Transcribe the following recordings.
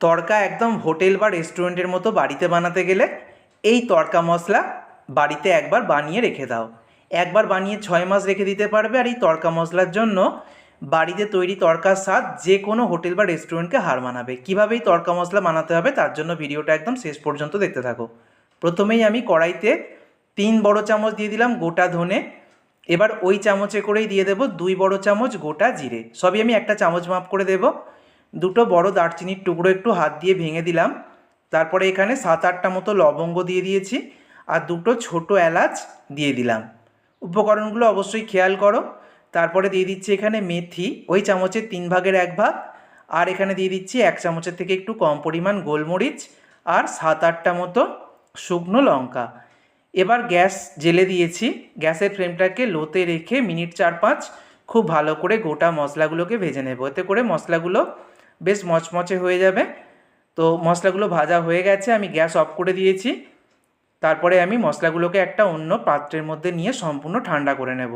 তড়কা একদম হোটেল বা রেস্টুরেন্টের মতো বাড়িতে বানাতে গেলে এই তড়কা মশলা বাড়িতে একবার বানিয়ে রেখে দাও। একবার বানিয়ে ছয় মাস রেখে দিতে পারবে আর এই তড়কা মশলার জন্য বাড়িতে তৈরি তড়কার স্বাদ যে কোনো হোটেল বা রেস্টুরেন্টকে হার মানাবে। কীভাবে এই তড়কা মশলা বানাতে হবে তার জন্য ভিডিওটা একদম শেষ পর্যন্ত দেখতে থাকো। প্রথমেই আমি কড়াইতে তিন বড় চামচ দিয়ে দিলাম গোটা ধনে। এবার ওই চামচে করেই দিয়ে দেবো দুই বড় চামচ গোটা জিরে। সবই আমি একটা চামচ মাপ করে দেব। দুটো বড় দারচিনির টুকরো একটু হাত দিয়ে ভেঙে দিলাম। তারপরে এখানে সাত আটটা মতো লবঙ্গ দিয়ে দিয়েছি আর দুটো ছোট এলাচ দিয়ে দিলাম। উপকরণগুলো অবশ্যই খেয়াল করো। তারপরে দিয়ে দিচ্ছি এখানে মেথি, ওই চামচের তিন ভাগের এক ভাগ। আর এখানে দিয়ে দিচ্ছি এক চামচের থেকে একটু কম পরিমাণ গোলমরিচ আর সাত আটটা মতো শুকনো লঙ্কা। এবার গ্যাস জেলে দিয়েছি। গ্যাসের ফ্লেমটাকে লোতে রেখে মিনিট চার পাঁচ খুব ভালো করে গোটা মশলাগুলোকে ভেজে নেব। এতে করে মশলাগুলো বেশ মচমচে হয়ে যাবে। তো মশলাগুলো ভাজা হয়ে গেছে, আমি গ্যাস অফ করে দিয়েছি। তারপরে আমি মশলাগুলোকে একটা অন্য পাত্রের মধ্যে নিয়ে সম্পূর্ণ ঠান্ডা করে নেব।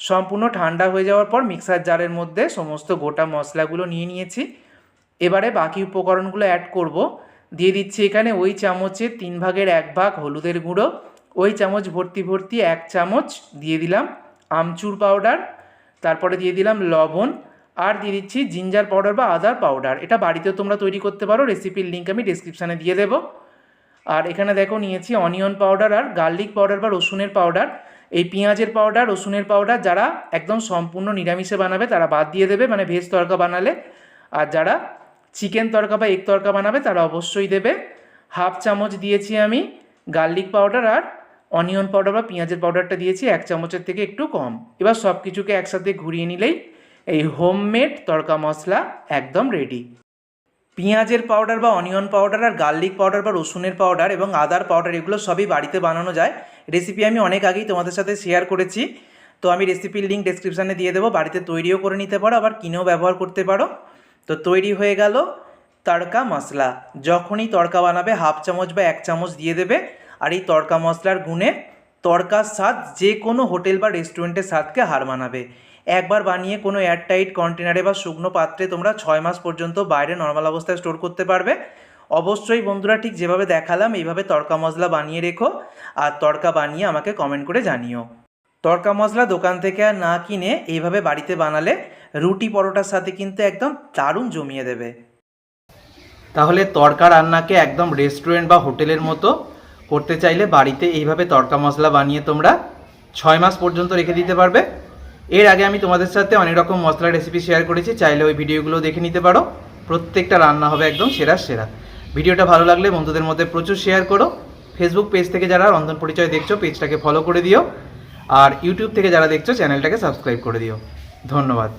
সম্পূর্ণ ঠান্ডা হয়ে যাওয়ার পর মিক্সার জারের মধ্যে সমস্ত গোটা মশলাগুলো নিয়ে নিয়েছি। এবারে বাকি উপকরণগুলো অ্যাড করব। দিয়ে দিচ্ছি এখানে ওই চামচের তিন ভাগের এক ভাগ হলুদের গুঁড়ো। ওই চামচ ভর্তি ভর্তি এক চামচ দিয়ে দিলাম আমচুর পাউডার তারপরে দিয়ে দিলাম লবণ। আর দিয়ে দিচ্ছি জিঞ্জার পাউডার বা আদার পাউডার এটা বাড়িতেও তোমরা তৈরি করতে পারো রেসিপির লিঙ্ক আমি ডিসক্রিপশানে দিয়ে দেবো। আর এখানে দেখো নিয়েছি অনিয়ন পাউডার আর গার্লিক পাউডার বা রসুনের পাউডার এই পেঁয়াজের পাউডার রসুনের পাউডার যারা একদম সম্পূর্ণ নিরামিষে বানাবে, তারা বাদ দিয়ে দেবে মানে ভেজ তড়কা বানালে। আর যারা চিকেন তড়কা বা এগ তড়কা বানাবে, তারা অবশ্যই দেবে। হাফ চামচ দিয়েছি আমি গার্লিক পাউডার আর অনিয়ন পাউডার বা পেঁয়াজের পাউডারটা দিয়েছি, এক চামচের থেকে একটু কম। এবার সব কিছুকে একসাথে ঘুরিয়ে নিলেই এই হোমমেড তড়কা মশলা একদম রেডি পেঁয়াজের পাউডার বা অনিয়ন পাউডার আর গার্লিক পাউডার বা রসুনের পাউডার এবং আদার পাউডার এগুলো সবই বাড়িতে বানানো যায়। রেসিপি আমি অনেক আগেই তোমাদের সাথে শেয়ার করেছি। তো আমি রেসিপির লিঙ্ক ডেসক্রিপশানে দিয়ে দেবো। বাড়িতে তৈরিও করে নিতে পারো, আবার কিনেও ব্যবহার করতে পারো। তো তৈরি হয়ে গেল তড়কা মশলা। যখনই তড়কা বানাবে, হাফ চামচ বা এক চামচ দিয়ে দেবে। আর এই তড়কা মশলার গুণে তড়কার স্বাদ যে কোনো হোটেল বা রেস্টুরেন্টের স্বাদকে হার মানাবে। একবার বানিয়ে কোনো এয়ারটাইট কন্টেনারে বা শুকনো পাত্রে তোমরা ছয় মাস পর্যন্ত বাইরে নর্মাল অবস্থায় স্টোর করতে পারবে। অবশ্যই বন্ধুরা ঠিক যেভাবে দেখালাম, এইভাবে তড়কা মশলা বানিয়ে রেখো আর তড়কা বানিয়ে আমাকে কমেন্ট করে জানিও। তড়কা মশলা দোকান থেকে আর না কিনে এইভাবে বাড়িতে বানালে রুটি পরোটার সাথে কিন্তু একদম দারুণ জমিয়ে দেবে। তাহলে তড়কা রান্নাকে একদম রেস্টুরেন্ট বা হোটেলের মতো করতে চাইলে বাড়িতে এইভাবে তড়কা মশলা বানিয়ে তোমরা ছয় মাস পর্যন্ত রেখে দিতে পারবে। এর আগে আমি তোমাদের সাথে অনেক রকম মশলার রেসিপি শেয়ার করেছি, চাইলে ওই ভিডিওগুলো দেখে নিতে পারো। প্রত্যেকটা রান্না হবে একদম সেরা সেরা। ভিডিওটা ভালো লাগলে বন্ধুদের মধ্যে প্রচুর শেয়ার করো। ফেসবুক পেজ থেকে যারা রন্ধন পরিচয় দেখছ পেজটাকে ফলো করে দিও। আর ইউটিউব থেকে যারা দেখছ চ্যানেলটাকে সাবস্ক্রাইব করে দিও। ধন্যবাদ।